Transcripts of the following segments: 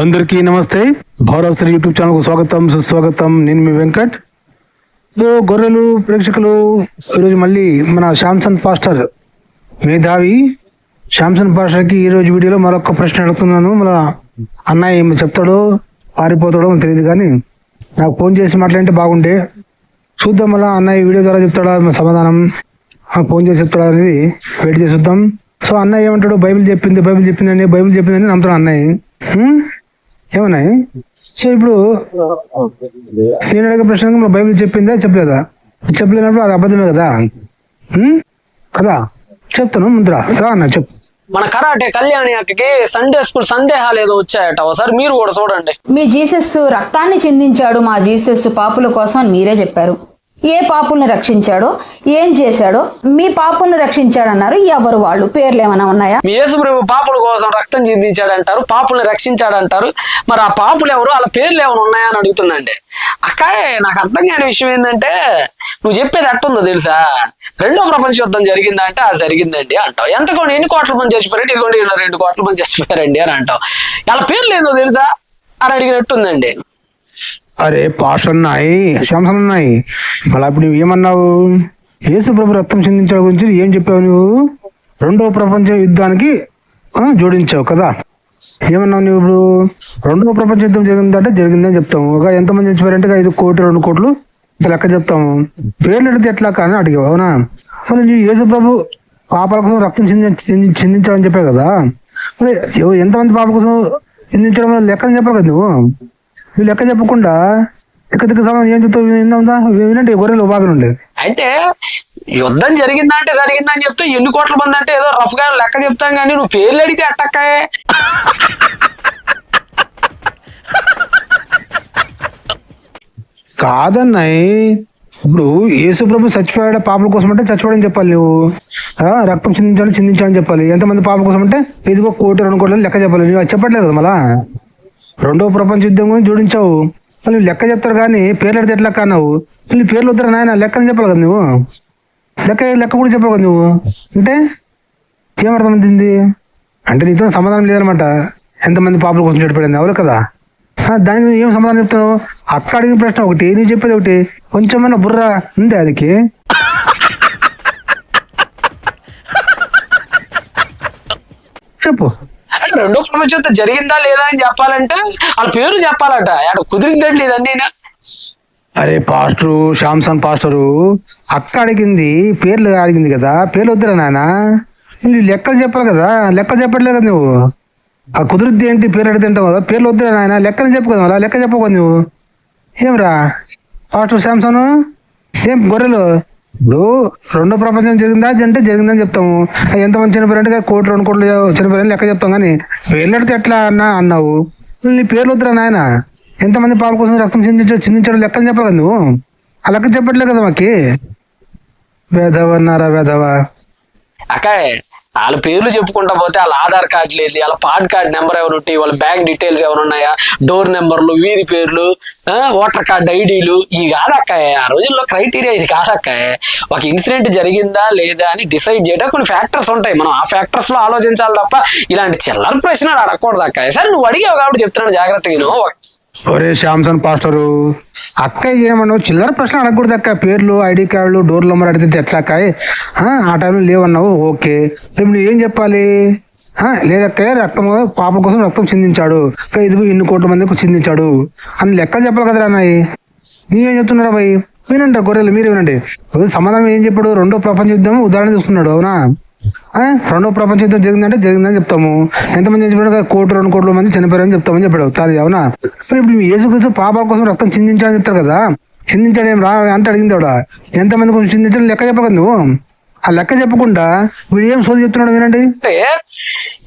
అందరికీ నమస్తే. భారత్ యూట్యూబ్ ఛానల్కు స్వాగతం సుస్వాగతం. నేను మీ వెంకట్. సో గొర్రెలు ప్రేక్షకులు ఈరోజు మళ్ళీ మన శాంసన్ పాస్టర్ మేధావి. శాంసన్ పాస్టర్కి ఈరోజు వీడియోలో మరొక ప్రశ్న అడుగుతున్నాను. మన అన్నయ్య ఏమి చెప్తాడో పారిపోతాడో మనకు తెలియదు కానీ నాకు ఫోన్ చేసి మాట్లాడితే బాగుండే. చూద్దాం మళ్ళీ అన్నయ్య వీడియో ద్వారా చెప్తాడా సమాధానం. ఫోన్ చేసి చెప్తాడా అనేది వెయిట్ చేసి చూద్దాం. సో అన్నయ్య ఏమంటాడు బైబిల్ చెప్పింది బైబిల్ చెప్పిందని బైబిల్ చెప్పిందని నమ్ముతాడు అన్నయ్య. ఏమన్నాయి? సో ఇప్పుడు నేను అడిగే ప్రశ్నకు మన బైబిల్ చెప్పిందా చెప్పలేదా? చెప్పలేనప్పుడు అది అబద్ధమే కదా? హ్మ్? కదా? చెప్తాను ముందురా. రా అన్న చెప్పు. మన కరాటే కళ్యాణి అక్కకి సండే స్కూల్ సందేహాలు ఏదో వచ్చాయట. ఒకసారి మీరు కూడా చూడండి. మీ జీసస్ రక్తాన్ని చిందించాడు మా జీసస్ పాపుల కోసం అని మీరే చెప్పారు. ఏ పాపుల్ని రక్షించాడో ఏం చేశాడో మీ పాపుల్ని రక్షించాడన్నారు ఎవరు వాళ్ళు? పేర్లు ఏమైనా ఉన్నాయా? మీ యేసు ప్రభు పాపుల కోసం రక్తం చిందించాడంటారు పాపుల్ని రక్షించాడంటారు. మరి ఆ పాపులు ఎవరు? వాళ్ళ పేర్లు ఏమైనా ఉన్నాయా అని అడుగుతుందండి అక్కాయ్ నాకు అర్థం కాని విషయం ఏంటంటే నువ్వు చెప్పేది అట్టుందో తెలుసా? రెండో ప్రపంచ యుద్ధం జరిగిందా అంటే అది జరిగిందండి అంటావు. ఎంతకోండి ఎన్ని కోట్ల మంది చచ్చిపోయారండి? ఇదిగోండి రెండు కోట్ల మంది చచ్చిపోయారండి అని అంటావు. వాళ్ళ పేర్లు ఏందో తెలుసా? అని అడిగినట్టుందండి. అరే పాస్టర్ ఉన్నాయి శాంసన్ ఉన్నాయి మళ్ళీ ఇప్పుడు నువ్వు ఏమన్నావు యేసు ప్రభు రక్తం చెందించడం గురించి ఏం చెప్పావు నువ్వు? రెండవ ప్రపంచ యుద్ధానికి జోడించావు కదా. ఏమన్నావు నువ్వు ఇప్పుడు? రెండవ ప్రపంచ యుద్ధం జరిగిందంటే జరిగిందని చెప్తాము. ఒక ఎంతమంది చచ్చిపోయారంటే ఐదు కోట్లు రెండు కోట్లు లెక్క చెప్తాము. పేర్లు అడిగితే ఎట్లా కానీ అడిగావు అవునా? మరి నువ్వు యేసు ప్రభు పాపాల కోసం రక్తం చెంది చెందించాడని చెప్పావు కదా. మరి ఎంతమంది పాప కోసం చెందించడం లెక్కని చెప్పాలి కదా నువ్వు? నువ్వు లెక్క చెప్పకుండా ఎక్క దిక్కు సమాధానం ఏం చెప్తావు విందా వినండి గొర్రెలు బాగా ఉండేది అయితే యుద్ధం జరిగిందా అంటే జరిగిందని చెప్తే ఎన్ని కోట్ల మంది అంటే ఏదో రఫ్గా లెక్క చెప్తాం కానీ నువ్వు పేర్లు అడిగితే అట్టక్కాయే కాదన్నాయి ఇప్పుడు యేసు ప్రభు చచ్చిపోయాడు పాపల కోసం అంటే చచ్చిపోయాడని చెప్పాలి నువ్వు. ఆ, రక్తం చిందించాడు చిందించాడని చెప్పాలి. ఎంతమంది పాపల కోసం అంటే ఇదిగో కోటి రెండు కోట్ల లెక్క చెప్పాలి. నువ్వు అది చెప్పట్లేదు కదా మళ్ళా? రెండో ప్రపంచ యుద్ధం గురించి జోడించావు. మళ్ళీ నువ్వు లెక్క చెప్తారు కానీ పేర్లు అడితే ఎట్లా అన్నావు మళ్ళీ పేర్లు వద్దరా నాయన లెక్కని చెప్పాలి కదా నువ్వు. లెక్క లెక్క కూడా చెప్పావు కదా నువ్వు. అంటే ఏమర్థమైంది అంటే నీతో సమాధానం లేదనమాట. ఎంతమంది పాపల కోసం చెడిపోయింది అవును కదా? దానికి నువ్వు ఏం సమాధానం చెప్తావు? అక్క అడిగిన ప్రశ్న ఒకటి నువ్వు చెప్పేది ఒకటి. కొంచెమైనా బుర్ర ఉంది అదికి చెప్పు. అంటే రెండో ప్రపంచ యుద్ధం జరిగిందా లేదా అని చెప్పాలంటే వాళ్ళ పేరు చెప్పాలట. అక్కడ కుదిరిందండి ఇదన్నీ. అరే పాస్టరు శాంసన్ పాస్టరు అక్క అడిగింది పేర్లు అడిగింది కదా పేర్లు వద్దురా నాన్న. నువ్వు లెక్కలు చెప్పాలి కదా లెక్కలు చెప్పట్లేదు కదా నువ్వు? ఆ కుదిరిద్ది ఏంటి పేరు అడిగితే అంటావు కదా పేర్లు వద్దురా నాయన లెక్కలు చెప్పు కదా మళ్ళా లెక్క చెప్పవు నువ్వు. నువ్వు ఏమిరా? పాస్టర్ శాంసన్ ఏం గొర్రెలు? ఇప్పుడు రెండో ప్రపంచం జరిగిందా? అంటే జరిగిందని చెప్తాము. ఎంత మంది చనిపోయారంటే కోటి రెండు కోట్లు చనిపోయారని లెక్క చెప్తాం కానీ పేర్లెడితే ఎట్లా అన్నా అన్నావు? నీ పేర్లు వద్దురా నాయన. ఎంతమంది పాపల కోసం రక్తం చిందించాడు చిందించాడు లెక్కలు చెప్పాలి కదా నువ్వు. ఆ లెక్క చెప్పట్లేదు కదా మాకి. వేధవ అన్నారా వేధవ? అక్కాయ్ వాళ్ళ పేర్లు చెప్పుకుంటా పోతే వాళ్ళ ఆధార్ కార్డు లేదు వాళ్ళ పాన్ కార్డ్ నెంబర్ ఏమైనా ఉంటాయి వాళ్ళ బ్యాంక్ డీటెయిల్స్ ఏమైనా ఉన్నాయా? డోర్ నెంబర్లు వీధి పేర్లు ఓటర్ కార్డ్ ఐడీలు ఇవి కాదక్కాయ్ ఆ రోజుల్లో క్రైటీరియా ఇది కాదక్కాయ్. ఒక ఇన్సిడెంట్ జరిగిందా లేదా అని డిసైడ్ చేయడం కొన్ని ఫ్యాక్టర్స్ ఉంటాయి. మనం ఆ ఫ్యాక్టర్స్లో ఆలోచించాలి తప్ప ఇలాంటి చిల్లర ప్రశ్నలు అడగకూడదు అక్కాయ్ సరే నువ్వు అడిగావు కాబట్టి చెప్తున్నాను జాగ్రత్తగా ఒరే శాంసన్ పాస్టరు. అక్క ఏమన్నావు చిల్లర ప్రశ్న అడగకూడదు అక్క. పేర్లు ఐడి కార్డులు డోర్ నెంబర్ అడిగితే ఎట్లా అక్క? ఆ, టైంలో లేవన్నావు? ఓకే. రేపు నువ్వు ఏం చెప్పాలి? లేదక్క రక్తం పాప కోసం రక్తం చిందించాడు. ఇదిగో ఇన్ని కోట్ల మందికి చిందించాడు. అని లెక్కలు చెప్పాలి కదరా అన్నాయి నీవేం చెప్తున్నారా భయ్? వినండి గొర్రెలు మీరు వినండి. సమాధానం ఏం చెప్పాడు? రెండో ప్రపంచ యుద్ధం ఉదాహరణ చూస్తున్నాడు అవునా? రెండో ప్రపంచ యుద్ధం జరిగిందంటే జరిగిందని చెప్తాము. ఎంతమంది చనిపోయారు కోటి రెండు కోట్ల మంది చనిపోయారని చెప్తామని చెప్పాడు. తాను అవునా? మరి ఇప్పుడు యేసుక్రీస్తు పాపాల కోసం రక్తం చిందించాలని చెప్తారు కదా. చిందించాడు ఏం రా అంటే అడిగింది ఆవిడ ఎంతమంది కొంచెం చిందించాడు లెక్క చెప్పక నువ్వు? ఆ లెక్క చెప్పకుండా వీడు ఏం సోది చెప్తున్నాడు వినండి అంటే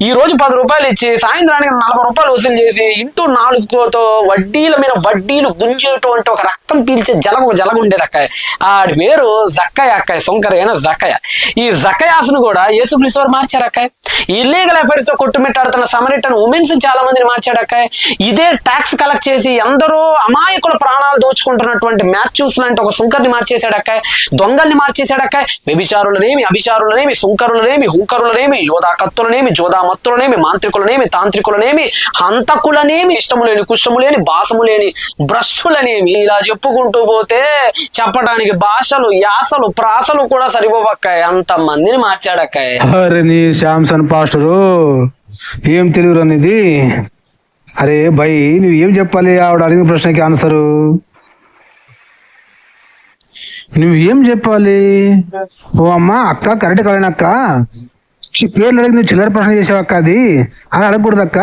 ఈ రోజు పది రూపాయలు ఇచ్చి సాయంత్రానికి నలభై రూపాయలు వసూలు చేసి ఇంటూ నాలుగుతో వడ్డీల మీద వడ్డీలు గుంజేటువంటి ఒక రక్తం పీల్చే జలం ఒక జలం ఉండేది అక్కయ్య. ఆడి పేరు జక్కయ్య అక్కయ్య సొంకరైన జక్కయ్య. ఈ జక్కయాసును కూడా యేసుక్రీస్తు వారు మార్చారు అక్కయ్య. ఇల్లీగల్ ఎఫైర్స్తో కొట్టుమిట్టాడుతున్న సమరిటన్ ఉమెన్స్ చాలా మందిని మార్చాడు అక్కయ్య. ఇదే ట్యాక్స్ కలెక్ట్ చేసి ఎందరో అమాయకుల ప్రాణాలు దోచుకుంటున్నటువంటి మ్యాథ్యూస్ లాంటి ఒక సుంకర్ని మార్చేశాడు అక్కయ్య. దొంగల్ని మార్చేశాడు అక్కయ్య. వ్యభిచారులని అభిచారులనేమి అభిచారులనేమి సుంకరులనేమి హుంకరులనేమి యోధాకత్తులనేమి జోదామత్తులనేమి మాంత్రికులనేమి తాంత్రికులనేమి హంతకులనేమి ఇష్టము లేని కుష్టము లేని భాసము లేని భ్రష్టులనేమి ఇలా చెప్పుకుంటూ పోతే చెప్పడానికి భాషలు యాసలు ప్రాసలు కూడా సరిపోవక్కాయ అంత మందిని మార్చాడక్కాయ అరే నీ శాంసన్ పాస్టరు ఏం తెలియరు అనేది అరే భయ్ నువ్వు ఏం చెప్పాలి? ఆవిడ అడిగిన ప్రశ్నకి ఆన్సరు. నువ్వు ఏం చెప్పాలి? ఓ అమ్మ అక్క కరెక్ట్ కలనక్క. పేర్లు అడిగి నువ్వు చిల్లర ప్రశ్న చేసావక్క అది. అలా అడగకూడదు అక్క.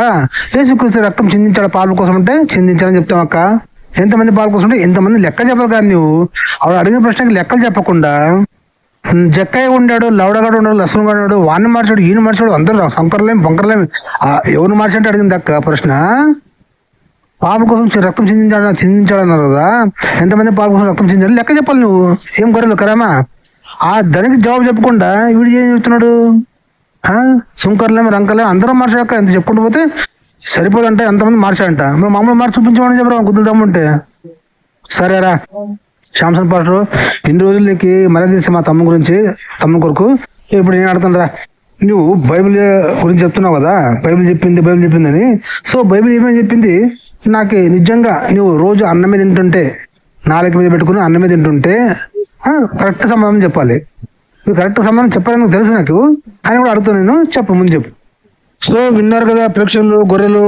యేసుకృష్ణ రక్తం చిందించాడు పాపల కోసం అంటే చిందించాలని చెప్తావు అక్క. ఎంతమంది పాపల కోసం అంటే ఎంతమంది లెక్క చెప్పాలి కానీ నువ్వు. ఆవిడ అడిగిన ప్రశ్నకి లెక్కలు చెప్పకుండా జక్కయ్య ఉండాడు లవడగాడు ఉన్నాడు లసన్ ఉన్నాడు వాడిని మార్చాడు ఈయన మార్చాడు అందరూ శంకర్లేం పొంకర్లేం ఎవరు ఎవరిని మార్చంటే అడిగింది అక్క ప్రశ్న? పాప కోసం రక్తం చిందించాడు చిందించాడన్నారు కదా. ఎంతమంది పాప కోసం రక్తం చిందించాడు లెక్క చెప్పాలి నువ్వు. ఏం గొర్రెలు కరామా? ఆ దానికి జవాబు చెప్పకుండా వీడు ఏం చెప్తున్నాడు? ఆ, సుంకర్లేం అందరం అందరూ మార్చాక ఎంత చెప్పుకుంటూ పోతే సరిపోదంటే ఎంతమంది మార్చాడంట మేము మామూలు మార్చి చూపించమని చెప్పరా గుద్దులు దమ్ముంటే? సరేరా శాంసన్ పాస్టర్ ఇన్ని రోజులు నీకు మర్యాద తీసి మా తమ్ము గురించి తమ్ముని కొరకు ఇప్పుడు నేను అడుగుతాను నువ్వు బైబిల్ గురించి చెప్తున్నావు కదా బైబిల్ చెప్పింది బైబిల్ చెప్పింది అని సో బైబిల్ ఏమేమి చెప్పింది? నాకు నిజంగా నువ్వు రోజు అన్నం మీద తింటుంటే నాలుగు మీద పెట్టుకుని అన్నం మీద తింటుంటే కరెక్ట్ సమాధానం చెప్పాలి. నువ్వు కరెక్ట్ సమాధానం చెప్పాలని నాకు తెలుసు నాకు. అని కూడా అడుగుతాను నేను చెప్పు ముందు చెప్పు. సో విన్నారు కదా ప్రేక్షకులు గొర్రెలు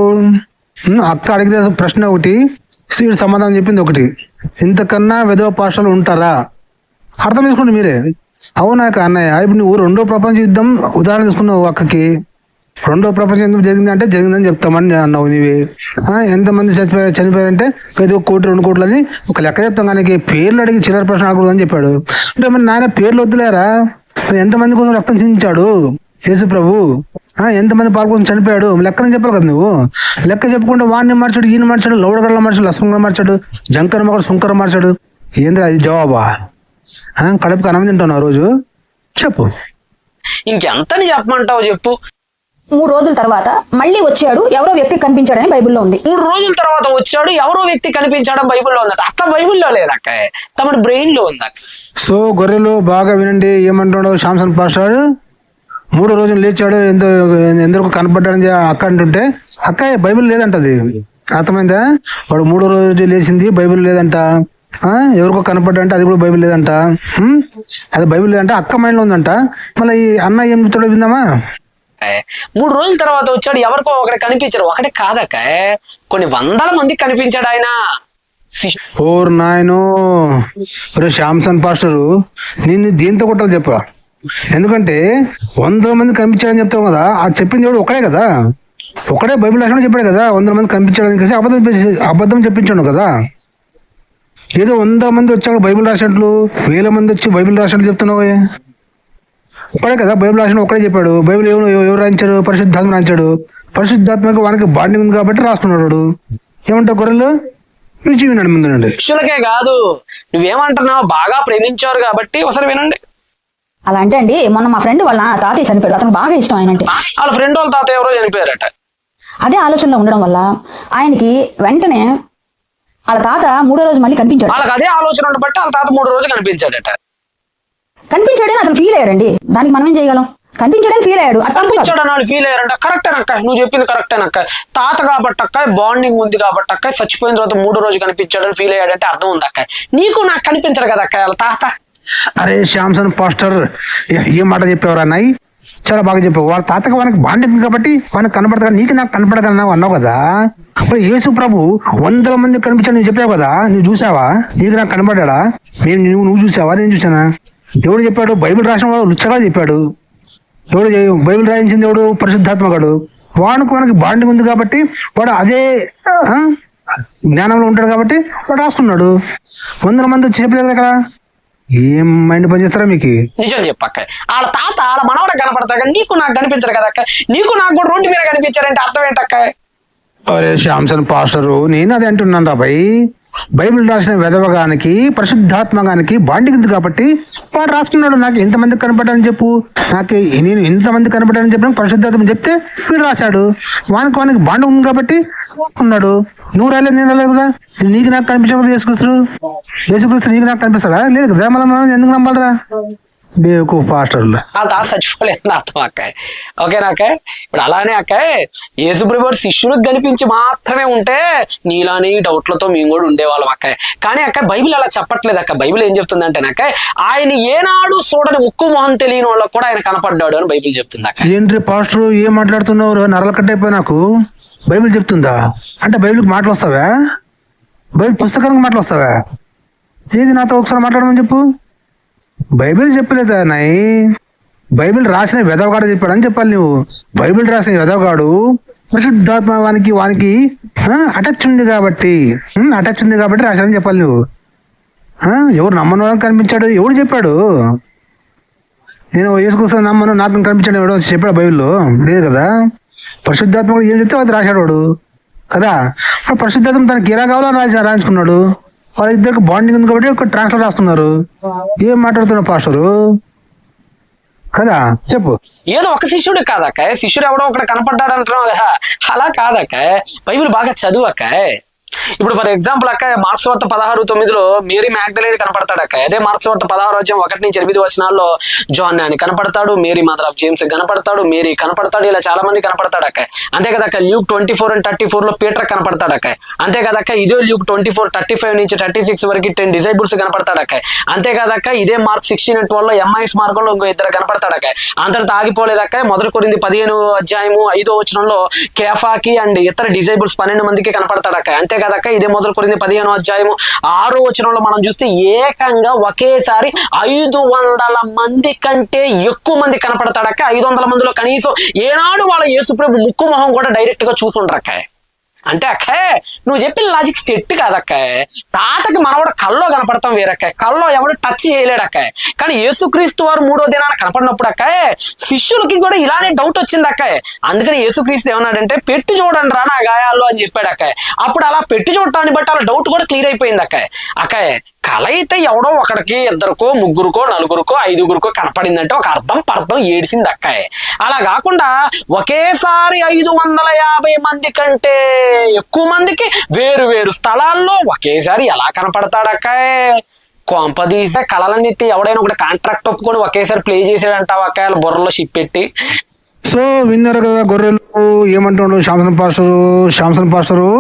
అక్క అడిగిన ప్రశ్న ఒకటి సీడు సమాధానం చెప్పింది ఒకటి. ఇంతకన్నా విధవ పాఠశాలు ఉంటారా? అర్థం చేసుకోండి మీరే. అవునా అన్నయ్య ఇప్పుడు నువ్వు రెండో ప్రపంచ యుద్ధం ఉదాహరణ తీసుకున్నావు అక్కకి. రెండో ప్రపంచ యుద్ధం జరిగింది అంటే జరిగిందని చెప్తామని అన్నావు నీవి. ఎంతమంది చనిపోయారు చనిపోయారంటే ఏదో కోటి రెండు కోట్లు అని ఒక లెక్క చెప్తాం కానీ పేర్లు అడిగి చిల్లర ప్రశ్న అడగకూడదని చెప్పాడు. అంటే మరి నాయన పేర్లు వద్దులేరా? ఎంతమంది కోసం రక్తం చిందించాడు? యేసు ప్రభు. ఎంతమంది పాల్గొని చనిపోయాడు? లెక్కని చెప్పాలి కదా నువ్వు. లెక్క చెప్పుకుంటే వాడిని మార్చాడు ఈయన మార్చాడు లౌడగల్ల మార్చాడు లసంగా మార్చాడు జంకర మొగడు సుంకర మార్చాడు. ఏంద్ర అది జవాబా? కడుపుకి అన్నం తింటాను ఆ రోజు? చెప్పు. ఇంకెంతని చెప్పమంటావు చెప్పు? మూడు రోజుల తర్వాత మళ్ళీ వచ్చాడు ఎవరో వ్యక్తి కనిపించాడని బైబిల్లో ఉంది. మూడు రోజుల తర్వాత వచ్చాడు ఎవరో వ్యక్తి కనిపించడం బైబిల్లో ఉందట. అట్లా బైబిల్లో లేదక్క. తమడి బ్రెయిన్లో ఉందక్క సో గొర్రెలు బాగా వినండి ఏమంటాడు శాంసన్ పాస్టర్? మూడో రోజున లేచాడు ఎంతో ఎందరికో కనపడ్డాడని అక్క అంటుంటే అక్క బైబిల్ లేదంటది. అర్థమైందా? వాడు మూడో రోజు లేచింది బైబిల్ లేదంట. ఆ, ఎవరికో కనపడ్డా అంటే అది కూడా బైబిల్ లేదంట? అది బైబిల్ లేదంట అక్క మైండ్లో ఉందంట. మళ్ళీ ఈ అన్న ఏం చెప్తాడో విందామా? మూడు రోజుల తర్వాత వచ్చాడు ఎవరికో ఒకటి కనిపించాడు. ఒకటే కాదక్క కొన్ని వందల మందికి కనిపించాడు ఆయన. ఫోర్ ఓర్ నాయనో శాంసన్ పాస్టరు నిన్ను దీంతో కొట్టాలి చెప్పరా ఎందుకంటే వందల మంది కనిపించాడని చెప్తావు కదా ఆ చెప్పింది ఎవడు ఒకడే కదా? ఒకడే బైబిల్ రాసిన చెప్పాడు కదా వందల మంది కనిపించాడని కలిసి అబద్ధం అబద్ధం చెప్పించాడు కదా? ఏదో వంద మంది వచ్చాడు బైబిల్ రాసినట్లు వేల మంది వచ్చి బైబిల్ రాసినట్లు చెప్తున్నావు ఒకడే కదా బైబిల్ రాసిన ఒకడే చెప్పాడు. బైబిల్ ఎవరు ఎవరు రాయించాడు? పరిశుద్ధాత్మ రాయించాడు. పరిశుద్ధాత్మక వానికి బాండింగ్ ఉంది కాబట్టి రాసుకున్నాడు వాడు. ఏమంటావు గొర్రెలు రుచి విన్నాడు ముందు నుండి. శిష్యులకే కాదు. నువ్వేమంటున్నావు బాగా ప్రేమించారు కాబట్టి ఒకసారి వినండి. అలా అంటే అండి మొన్న మా ఫ్రెండ్ వాళ్ళ తాతయ్య చనిపోయాడు. అతను బాగా ఇష్టం ఆయన అంటే వాళ్ళ ఫ్రెండ్ వాళ్ళ తాత ఎవరో చనిపోయారట. అదే ఆలోచనలో ఉండడం వల్ల ఆయనకి వెంటనే వాళ్ళ తాత మూడో రోజు మళ్ళీ కనిపించాడు. వాళ్ళకి అదే ఆలోచన ఉండబట్టి వాళ్ళ తాత మూడు రోజులు కనిపించాడట. కనిపించాడని అతను ఫీల్ అయ్యాడండి. దానికి మనం ఏం చేయగలం? కనిపించాడని ఫీల్ అయ్యాడు. అది తప్పు కాదు. కనిపించాడు అని వాళ్ళు ఫీల్ అయ్యారంట. కరెక్టే అక్క. నువ్వు చెప్పింది కరెక్టే అక్క. తాత కాబట్టి అక్క బాండింగ్ ఉంది కాబట్టి అక్క చచ్చిపోయిన తర్వాత మూడో రోజు కనిపించాడని ఫీల్ అయ్యాడంటే అర్థం ఉంది అక్క? నీకు నాకు కనిపించడు కదా అక్క తాత? అరే శ్యామ్సన్ పాస్టర్ ఏ- మాట చెప్పేవారు అన్నాయి చాలా బాగా చెప్పావు. వాళ్ళ తాతకి వానికి బాండింగ్ కాబట్టి వానికి కనపడతా నీకు నాకు కనపడగలన్నావు అన్నావు కదా? మరి యేసు ప్రభు వందల మంది కనిపించాడు. నువ్వు చెప్పావు కదా? నువ్వు చూసావా? నీకు నాకు కనపడ్డా నేను నువ్వు నువ్వు చూసావా? నేను చూసానా? ఎవడు చెప్పాడు బైబిల్ రాసిన వాడు లుచ్చగా చెప్పాడు. ఎవడు చే- బైబిల్ రాయించింది ఎవడు? పరిశుద్ధాత్మకుడు. వానికి మనకి బాండింగ్ ఉంది కాబట్టి వాడు అదే జ్ఞానంలో ఉంటాడు కాబట్టి వాడు రాసుకున్నాడు. వందల మంది వచ్చి చెప్పలేదు కదా ఏం మైండ్ పనిచేస్తారా మీకు? నిజం చెప్పక్క వాళ్ళ తాత వాళ్ళ మనవడ కనపడతాక నీకు నాకు కనిపించరు కదా అక్క. నీకు నాకు కూడా రోడ్డు మీద కనిపించారంటే అర్థం ఏంటక్క? అరే శ్యామ్సన్ పాస్టరు నేను అదే అంటున్నాను రా భయ్ బైబిల్ రాసిన వెదవగానికి పరిశుద్ధాత్మగానికి బాండింగ్ ఉంది కాబట్టి వాడు రాసుకున్నాడు నాకు ఎంతమంది కనపడ్డాని చెప్పు. నాకు నేను ఎంతమంది కనపడ్డాని చెప్పిన పరిశుద్ధాత్మ చెప్తే వీడు రాశాడు. వానికి వానికి బాండింగ్ ఉంది కాబట్టి ఉన్నాడు నువ్వు రాలేదు నేను రాలేదు కదా? నీకు నాకు కనిపించదు యేసుక్రీస్తు. యేసుక్రీస్తు నీకు నాకు కనిపిస్తాడా? లేదు కదా? మనం ఎందుకు నమ్మాలరా? బేకు పాస్టర్లు వాళ్ళ తాత చచ్చిపోలేదని అర్థం అక్కాయ్ ఓకేనా అక్కాయ్ ఇప్పుడు అలానే అక్కాయ్ యేసుప్రభు శిష్యులకు కనిపించి మాత్రమే ఉంటే నీలాని డౌట్లతో మేము కూడా ఉండేవాళ్ళం అక్కాయ్ కానీ అక్క బైబిల్ అలా చెప్పట్లేదు అక్క బైబిల్ ఏం చెప్తుంది అంటే అక్క ఆయన ఏనాడు చూడని ముక్కు మొహం తెలియని వాళ్ళకు కూడా ఆయన కనపడ్డాడు అని బైబిల్ చెప్తుంది అక్క ఏంటి పాస్టర్ ఏం మాట్లాడుతున్నావు నరల కట్టయిపోయి నాకు బైబిల్ చెప్తుందా అంటే బైబిల్కి మాటలు వస్తావా బైబిల్ పుస్తకానికి మాటలు వస్తావా ఏది నాతో ఒకసారి మాట్లాడమని చెప్పు బైబిల్ చెప్పలేదా నాయ్? బైబిల్ రాసిన వెదవగాడు చెప్పాడని చెప్పాలి నువ్వు బైబిల్ రాసిన వెదవగాడు పరిశుద్ధాత్మ వానికి వానికి అటాచ్ ఉంది కాబట్టి అటాచ్ ఉంది కాబట్టి రాశాడని చెప్పాలి నువ్వు ఎవరు నమ్మని వాళ్ళకి కనిపించాడు? ఎవడు చెప్పాడు? నేను వేసుకొస్తాను నమ్మను నాకు కనిపించాడు ఎవడో చెప్పాడు బైబిల్లో. లేదు కదా? పరిశుద్ధాత్మ ఏం చెప్తే అది రాశాడు వాడు. కదా? పరిశుద్ధాత్మ తనకి ఎలా కావాలో రాసి వాళ్ళిద్దరికి బాండింగ్ ఉంది కాబట్టి ఒక ట్రాన్స్ఫర్ రాస్తున్నారు. ఏం మాట్లాడుతున్నావు పాస్టరు కదా? చెప్పు. ఏదో ఒక శిష్యుడు కాదక్క శిష్యుడు ఎవడో ఒకటి కనపడ్డాడు అంటున్నావు కదా. అలా కాదక్క బైబిల్ బాగా చదువు అక్క ఇప్పుడు ఫర్ ఎగ్జాంపుల్ అక్క మార్క్స్ వార్త పదహారు తొమ్మిదిలో మేరీ మ్యాగ్దలేడ్ కనపడతాడు అక్క. అదే మార్క్స్ వార్త పదహారు వచ్చాం ఒకటి నుంచి ఎనిమిది వచనాల్లో జాన్ అని కనపడతాడు మేరీ మదర్ ఆఫ్ జేమ్స్ కనపడతాడు మేరీ కనపడతాడు ఇలా చాలా మంది కనపడతాడు అక్క. అంతే కదా అక్క Luke twenty four and thirty ఫోర్లో పీటర్ కనపడతాడు అక్క. అంతే కదా అక్క ఇదే Luke twenty four thirty five నుంచి థర్టీ సిక్స్ వరకు టెన్ డిజైబుల్స్ కనపడతాడు అక్క. అంతే కదక్క ఇదే మార్క్ సిక్స్టీన్ అండ్ ట్వెల్వ్లో ఎంఐఎస్ మార్గంలో ఇంకో ఇద్దరు కనపడతాడు అక్క. అంతటితో ఆగిపోలేదక్క మొదటి కొరింది పదిహేను అధ్యాయము ఐదో వచనంలో కేఫాకి అండ్ ఇతర డిజైబుల్స్ పన్నెండు మందికి కనపడతాడు అక్క. అంతే కదక్క ఇదే మొదలు కొరింది పదిహేను అధ్యాయము. ఆరో వచనంలో మనం చూస్తే ఏకంగా ఒకేసారి ఐదు వందల మంది కంటే ఎక్కువ మంది కనపడతాడక్క ఐదు వందల మందిలో కనీసం ఏనాడు వాళ్ళ యేసుప్రభు ముక్కు మొహం కూడా డైరెక్ట్గా అంటే అక్కే నువ్వు చెప్పిన లాజిక్ ఎట్టు కాదక్క. తాతకి మనవడు కల్లో కనపడతాం వేరక్క. కల్లో ఎవడు టచ్ చేయలేడక్క కానీ యేసుక్రీస్తు వారు మూడో దినాన కనపడినప్పుడు అక్క శిష్యులకి కూడా ఇలానే డౌట్ వచ్చింది అక్క. అందుకని యేసుక్రీస్తు ఏమన్నాడంటే పెట్టి చూడండి రా నా గాయాల్లో అని చెప్పాడు అక్క. అప్పుడు అలా పెట్టి చూడటాన్ని బట్టి అలా డౌట్ కూడా క్లియర్ అయిపోయింది అక్క. అక్క కళ అయితే ఎవడో ఒకడికి ఇద్దరికో ముగ్గురుకో నలుగురుకో ఐదుగురికో కనపడిందంటే ఒక అర్థం పర్థం ఏడిసింది అక్కాయ్ అలా కాకుండా ఒకేసారి ఐదు వందల యాభై మంది కంటే ఎక్కువ మందికి వేరు వేరు స్థలాల్లో ఒకేసారి ఎలా కనపడతాడక్కాయ్? కొంపదీసే కళలన్నిటి ఎవడైనా ఒకటి కాంట్రాక్ట్ ఒప్పుకొని ఒకేసారి ప్లే చేసాడంటావు అక్కాయ బుర్రలో షిప్ పెట్టి. సో విన్నారు కదా గొర్రెలు ఏమంటున్నాడు శాంసన్ పాస్టరు శాంసన్ పాస్టరు?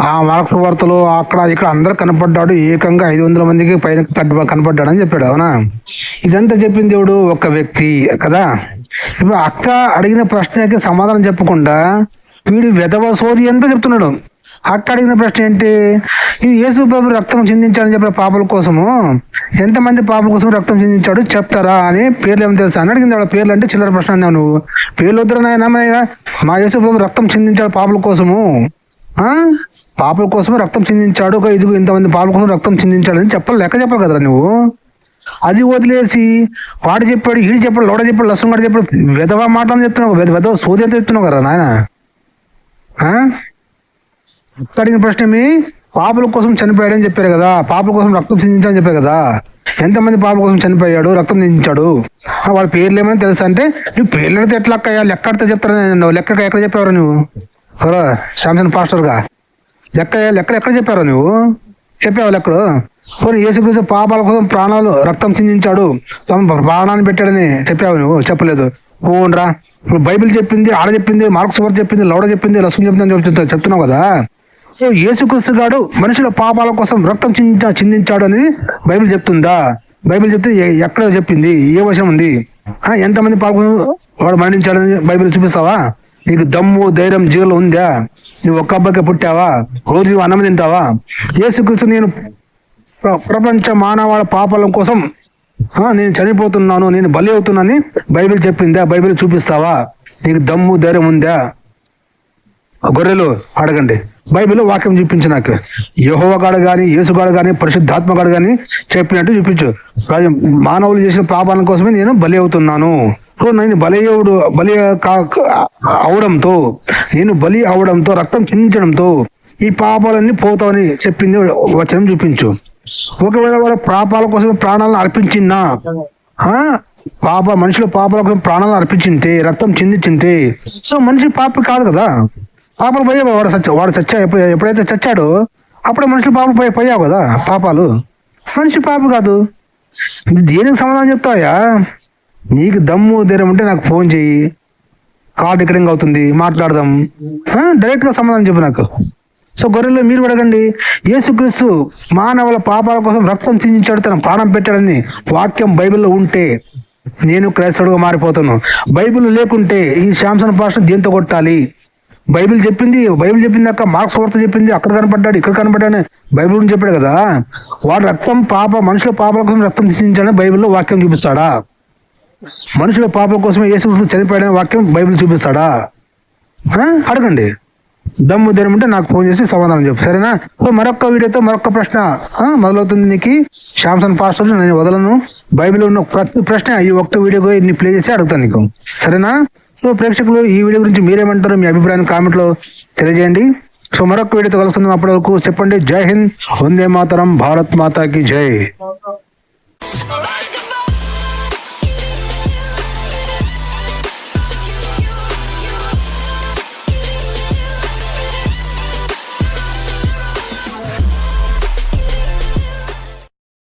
ఆ మార్క్స్ వార్తలు అక్కడ ఇక్కడ అందరు కనపడ్డాడు ఏకంగా ఐదు వందల మందికి పైన కనపడ్డాడు అని చెప్పాడు అవునా? ఇదంతా చెప్పింది దేవుడు ఒక వ్యక్తి కదా? ఇప్పుడు అక్క అడిగిన ప్రశ్నకి సమాధానం చెప్పకుండా వీడు వెధవ సోది ఎంత చెప్తున్నాడు? అక్క అడిగిన ప్రశ్న ఏంటి? ఈ యేసు ప్రభు రక్తం చిందించాడని చెప్పిన పాపల కోసము? ఎంతమంది పాపల కోసం రక్తం చిందించాడు చెప్తారా అని పేర్లు ఏమి తెలుసా? అని అడిగింది వాళ్ళ పేర్లు అంటే చిల్లర ప్రశ్న అన్నావు నువ్వు. పేర్లు వద్దరు మా యేసు ప్రభు రక్తం చిందించాడు పాపల కోసము? పాపల కోసం రక్తం చిందించాడు. ఒక ఇదిగో ఇంతమంది పాపల కోసం రక్తం చిందించాడు అని చెప్పాలి లెక్క చెప్పాలి కదరా నువ్వు? అది వదిలేసి వాడు చెప్పాడు ఈడు చెప్పాడు లోడ చెప్పాడు లక్ష్మణ్ గారు చెప్పాడు వెధవ మాటలు చెప్తున్నావు. వెధ వెధవ సోది ఎంత చెప్తున్నావు కదా నాయన? అడిగిన ప్రశ్న మీ పాపల కోసం చనిపోయాడని చెప్పారు కదా. పాపల కోసం రక్తం చిందించాడని చెప్పారు కదా. ఎంతమంది పాపల కోసం చనిపోయాడు? రక్తం చిందించాడు. వాళ్ళ పేర్లు ఏమైనా తెలుసా అంటే నువ్వు పేర్లు అడిగితే ఎట్లా అక్కయ్యా? లెక్క అడితే చెప్తారా లెక్క ఎక్కడ చెప్పావు నువ్వు? ఎవరో శాంసన్ పాస్టర్గా. లెక్క లెక్కలు ఎక్కడ చెప్పారు నువ్వు? చెప్పావు లెక్కడు పోనీ యేసుక్రీస్తు పాపాల కోసం ప్రాణాలు రక్తం చిందించాడు. తమ ప్రాణాన్ని పెట్టాడని చెప్పావు నువ్వు? చెప్పలేదు. ఓన్రా ఇప్పుడు బైబిల్ చెప్పింది ఆడ చెప్పింది మార్క్స్ వారు చెప్పింది లౌడ చెప్పింది లక్ష్మి చెప్పింది అని చెప్తున్నావు కదా? ఏ యేసుక్రీస్తు గాడు మనుషుల పాపాల కోసం రక్తం చింత చిందించాడు అనేది బైబిల్ చెప్తుందా? బైబిల్ చెప్తే ఎక్కడ చెప్పింది? ఏ వశం ఉంది? ఎంతమంది పాపం వాడు మరణించాడని బైబిల్ చూపిస్తావా? నీకు దమ్ము ధైర్యం జీవులు ఉందా? నువ్వు ఒక్క అబ్బాయికి పుట్టావా? రోజు అన్నం తింటావా? యేసుక్రీస్తు నేను ప్ర- ప్రపంచ మానవాళ పాపాల కోసం నేను చనిపోతున్నాను నేను బలి అవుతున్నానని బైబిల్ చెప్పిందా? బైబిల్ చూపిస్తావా? నీకు దమ్ము ధైర్యం ఉందా? గొర్రెలు అడగండి బైబిల్ వాక్యం చూపించు నాకు. యహోవగాడు కానీ యేసుగాడు కానీ పరిశుద్ధాత్మగాడు కానీ చెప్పినట్టు చూపించు. మానవులు చేసిన పాపాల కోసమే నేను బలి అవుతున్నాను. సో నేను బలి బలి కా- అవడంతో నేను బలి అవడంతో రక్తం చిందించడంతో ఈ పాపాలన్నీ పోతావని చెప్పింది వచనం చూపించు. ఒకవేళ వాళ్ళ పాపాల కోసం ప్రాణాలను అర్పించినా ఆ, పాప మనుషుల పాపాల కోసం ప్రాణాలను అర్పించింటే రక్తం చిందించింటే సో మనిషి పాప కాదు కదా. పాపలు పోయావు వాడు సచ్చ వాడు చచ్చా ఎప్పుడు ఎప్పుడైతే చచ్చాడో అప్పుడే మనుషులు పాపలు పోయి పోయావు కదా పాపాలు. మనిషి పాప కాదు. దేనికి సమాధానం చెప్తావయ్యా? నీకు దమ్ము ధైర్యం ఉంటే నాకు ఫోన్ చెయ్యి కాల్ రికార్డింగ్ అవుతుంది మాట్లాడదాం. డైరెక్ట్గా డైరెక్ట్గా సమాధానం చెప్పు నాకు. సో గొర్రెలు మీరు అడగండి. యేసుక్రీస్తు మానవుల పాపాల కోసం రక్తం చిందించాడు తన ప్రాణం పెట్టాడని వాక్యం బైబిల్లో ఉంటే నేను క్రైస్తవుడుగా మారిపోతాను. బైబిల్ లేకుంటే ఈ శాంసన్ పాస్టర్ దేంతో కొట్టాలి? బైబిల్ చెప్పింది బైబిల్ చెప్పింది అక్క మార్క్స్ వార్త చెప్పింది అక్కడ కనపడ్డాడు ఇక్కడ కనపడ్డాడు బైబిల్ గురించి చెప్పాడు కదా? వాడు రక్తం పాప మనుషుల పాపాల కోసం రక్తం చిందించాడని బైబిల్లో వాక్యం చూపిస్తాడా? మనుషుల పాపల కోసమే యేసుక్రీస్తు చనిపోయాడని వాక్యం బైబిల్ చూపిస్తాడా? అడగండి. దమ్ము ధైర్యం ఉంటే నాకు ఫోన్ చేసి సమాధానం చెప్పు. సరేనా? సో మరొక వీడియోతో మరొక ప్రశ్న మొదలవుతుంది నీకు. శాంసన్ పాస్టర్ నేను వదలను. బైబిల్ ఉన్న ప్రతి ప్రశ్న ఈ ఒక్క వీడియో ఇన్ని ప్లే చేసి అడుగుతాను నీకు. సరేనా? సో ప్రేక్షకులు ఈ వీడియో గురించి మీరేమంటారు మీ అభిప్రాయం కామెంట్లో తెలియజేయండి. సో మరొక వీడియోతో కలుసుకుందాం అప్పటి వరకు చెప్పండి. జై హింద్. వందే మాతరం. భారత్ మాతాకి జై.